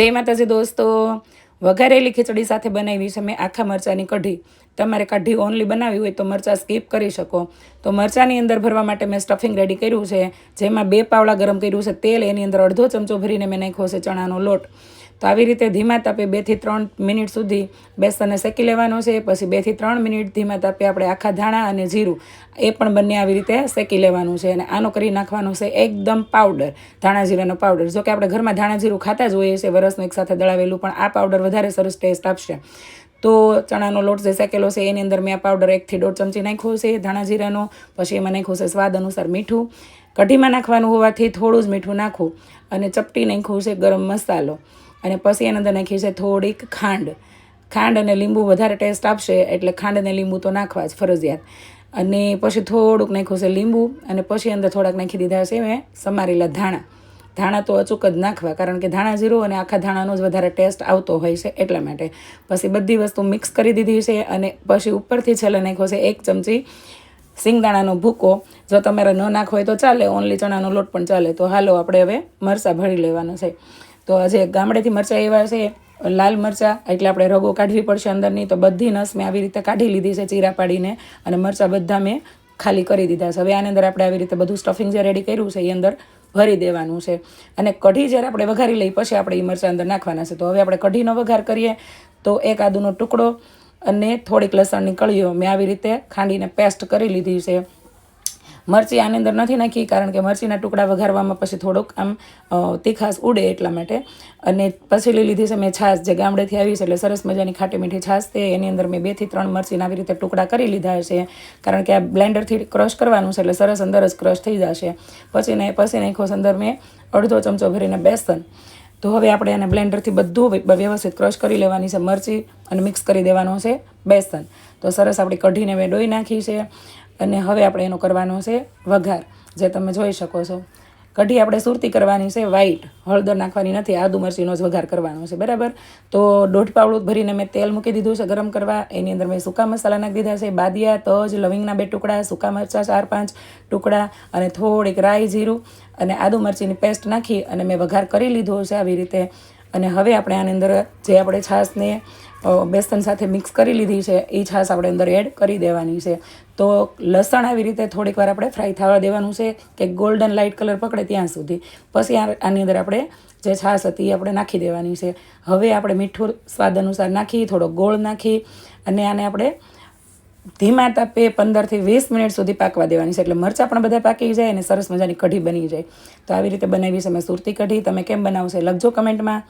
જય માતાજી દોસ્તો. વઘારેલી ખીચડી સાથે બનાવી છે. મેં આખા મરચાંની કઢી. તમારે કઢી ઓનલી બનાવી હોય તો મરચાં સ્કીપ કરી શકો. તો મરચાંની અંદર ભરવા માટે મેં સ્ટફિંગ રેડી કર્યું છે. જેમાં બે પાવડા ગરમ કર્યું છે. તેલ એની અંદર અડધો ચમચો ભરીને મેં નાખ્યો છે ચણાનો લોટ. તો આવી રીતે ધીમા તાપે બેથી ત્રણ મિનિટ સુધી બેસનને શેકી લેવાનો છે. પછી બેથી ત્રણ મિનિટ ધીમા તાપે આપણે આખા ધાણા અને જીરું એ પણ બંને આવી રીતે શેકી લેવાનું છે. અને આનો કરી નાખવાનો છે એકદમ પાવડર, ધાણા જીરાનો પાવડર. જો કે આપણે ઘરમાં ધાણા જીરું ખાતા જ હોઈએ છીએ, વરસનું એક સાથે દળાવેલું પણ આ પાવડર વધારે સરસ ટેસ્ટ આપશે. તો ચણાનો લોટ જે શેકેલો છે એની અંદર મેં આ પાવડર એકથી દોઢ ચમચી નાખ્યો છે ધાણા જીરાનો. પછી એમાં નાખ્યું છે સ્વાદ અનુસાર મીઠું. કઢીમાં નાખવાનું હોવાથી થોડું જ મીઠું નાખું અને ચપટી નાખ્યું છે ગરમ મસાલો. અને પછી એની અંદર નાખી છે થોડીક ખાંડ. ખાંડ અને લીંબુ વધારે ટેસ્ટ આપશે એટલે ખાંડ અને લીંબુ તો નાખવા જ, ફરજિયાત. અને પછી થોડુંક નાખ્યું છે લીંબુ અને પછી અંદર થોડાક નાખી દીધા છે મેં સમારેલા ધાણા. ધાણા તો અચૂક જ નાખવા, કારણ કે ધાણા જીરું અને આખા ધાણાનો જ વધારે ટેસ્ટ આવતો હોય છે એટલા માટે. પછી બધી વસ્તુ મિક્સ કરી દીધી છે અને પછી ઉપરથી છેલ્લે નાખ્યો છે એક ચમચી સિંગદાણાનો ભૂકો. જો તમારે ન નાખવો હોય તો ચાલે ઓનલી ચણાનો લોટ પણ ચાલે. તો હાલો, આપણે હવે મરચાં ભરી લેવાના છે. તો આજે ગામડેથી મરચાં એવા છે, લાલ મરચાં, એટલે આપણે રગો કાઢવી પડશે અંદરની, તો બધી નસ મેં આવી રીતે કાઢી લીધી છે ચીરા પાડીને અને મરચાં બધા મેં ખાલી કરી દીધા છે. હવે આની અંદર આપણે આવી રીતે બધું સ્ટફિંગ જે રેડી કર્યું છે, એ અંદર ભરી દેવાનું છે. અને કઢી જ્યારે આપણે વઘારી લઈ પછી આપણે એ મરચાં અંદર નાખવાના છે. તો હવે આપણે કઢીનો વઘાર કરીએ, તો એક આદુનો ટુકડો અને થોડીક લસણની કળીઓ મેં આવી રીતે ખાંડીને પેસ્ટ કરી લીધી છે. મરચી આની અંદર નથી નાખી, કારણ કે મરચીના ટુકડા વઘારવામાં પછી થોડોક આમ તીખાસ ઉડે એટલા માટે. અને પછી લઈ લીધી છે મેં છાશ, જે ગામડેથી આવી છે એટલે સરસ મજાની ખાટી મીઠી છાશ તે એની અંદર મેં બેથી ત્રણ મરચીના આવી રીતે ટુકડા કરી લીધા છે, કારણ કે આ બ્લેન્ડરથી ક્રશ કરવાનું છે એટલે સરસ અંદર જ ક્રશ થઈ જશે. પછી ને પછી નાખો અંદર મેં અડધો ચમચો ભરીને બેસન. તો હવે આપણે એને બ્લેન્ડરથી બધું વ્યવસ્થિત ક્રશ કરી લેવાની છે, મરચી અને મિક્સ કરી દેવાનો છે. બેસન. તો સરસ આપણી કઢીને મેં ડોઈ નાખી છે અને હવે આપણે એનો કરવાનો છે વઘાર, જે તમે જોઈ શકો છો. કઢી આપણે સુરતી કરવાની છે વ્હાઈટ હળદર નાખવાની નથી, આદુ મરચીનો જ વઘાર કરવાનો છે, બરાબર? તો દોઢ પાવડું ભરીને મેં તેલ મૂકી દીધું છે ગરમ કરવા. એની અંદર મેં સૂકા મસાલા નાખી દીધા છે, બાદિયા, તજ, લવિંગના બે ટુકડા, સૂકા મરચાં ચાર પાંચ ટુકડા અને થોડીક રાઈ જીરું અને આદુ મરચીની પેસ્ટ નાખી અને મેં વઘાર કરી લીધો છે આવી રીતે. અને હવે આપણે આની અંદર જે આપણે છાશને બેસન સાથે મિક્સ કરી લીધી છે. એ છાશ આપણે અંદર એડ કરી દેવાની છે. તો લસણ આવી રીતે થોડીક વાર આપણે ફ્રાય થવા દેવાનું છે કે ગોલ્ડન લાઇટ કલર પકડે ત્યાં સુધી. પછી આની અંદર આપણે જે છાશ હતી એ આપણે નાખી દેવાની છે. હવે આપણે મીઠું સ્વાદ અનુસાર નાખી, થોડો ગોળ નાખી અને આને આપણે ધીમા તાપે પંદરથી વીસ મિનિટ સુધી પાકવા દેવાની છે. એટલે મરચાં પણ બધા પાકી જાય અને સરસ મજાની કઢી બની જાય. તો આવી રીતે બનાવી છે. મેં સુરતી કઢી. તમે કેમ બનાવશે લખજો કમેન્ટમાં